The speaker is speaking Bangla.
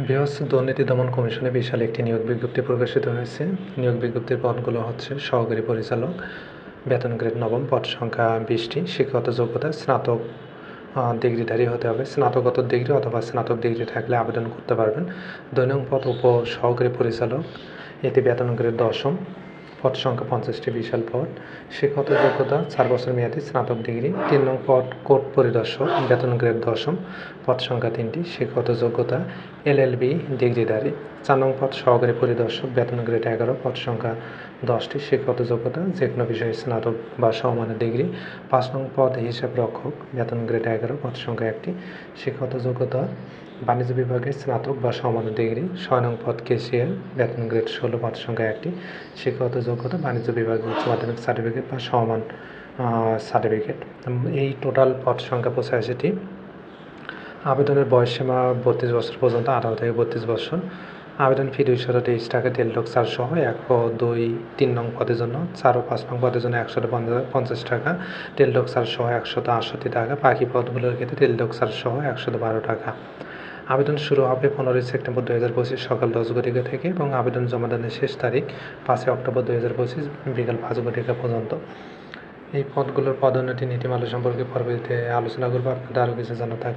বৃহস্পতি দুর্নীতি দমন কমিশনে বিশাল একটি নিয়োগ বিজ্ঞপ্তি প্রকাশিত হয়েছে। নিয়োগ বিজ্ঞপ্তির পদগুলো হচ্ছে সহকারী পরিচালক, বেতন গ্রেড নবম, পদ সংখ্যা বিশটি, শিক্ষাগত যোগ্যতা, স্নাতক ডিগ্রিধারী হতে হবে। স্নাতকোত্তর ডিগ্রি অথবা স্নাতক ডিগ্রি থাকলে আবেদন করতে পারবেন। দৈনিক পদ উপ সহকারী পরিচালক, এতে বেতন গ্রেড দশম পদ সংখ্যা পঞ্চাশটি, বিশাল পদ। শিক্ষাগত যোগ্যতা, চার বছর মেয়াদী, স্নাতক ডিগ্রি। তিন নং পদ কোর্ট পরিদর্শক, বেতন গ্রেড দশম। পদ সংখ্যা তিনটি, শিক্ষাগত যোগ্যতা, এলএলবি, ডিগ্রিধারী। চার নং পদ, সহকারী পরিদর্শক, বেতন গ্রেড এগারো, পদ সংখ্যা দশটি, শিক্ষাগত যোগ্যতা যে কোনো বিষয়ে স্নাতক বা সমমানের ডিগ্রি। পাঁচ নং পদ, হিসাব রক্ষক, বেতন গ্রেড এগারো, পদ সংখ্যা একটি, শিক্ষাগত যোগ্যতা বাণিজ্য বিভাগে স্নাতক বা সমান ডিগ্রি নং পদ কেসিএল বেতন গ্রেড ষোলো পদ সংখ্যা একটি। শিক্ষাগত যোগ্যতা বাণিজ্য বিভাগে উচ্চ মাধ্যমিক সার্টিফিকেট বা সমান সার্টিফিকেট। এই টোটাল পদ সংখ্যা পঁচাশিটি। আবেদনের বয়সসীমা বত্রিশ বছর পর্যন্ত, আঠারো থেকে বত্রিশ বছর। আবেদন ফি দুইশো তেইশ টাকা টেলটক চার সহ এক দুই, তিন নং পদের জন্য, চার ও পাঁচ নং পদের জন্য একশো পঞ্চাশ টাকা টেলটক চার সহ একশত আটষট্টি টাকা। বাকি পদগুলোর ক্ষেত্রে টেলটক চার সহ একশত বারো টাকা। আবেদন শুরু হবে পনেরোই সেপ্টেম্বর দু হাজার পঁচিশ সকাল দশ ঘটিকা থেকে এবং আবেদন জমা দানের শেষ তারিখ পাঁচই অক্টোবর দু হাজার পঁচিশ বিকাল পাঁচ ঘটিকা পর্যন্ত। এই পদগুলোর পদোন্নতি নীতিমালা সম্পর্কে পরবর্তীতে আলোচনা করব। আপনাদের আরও কিছু জানা থাকলে।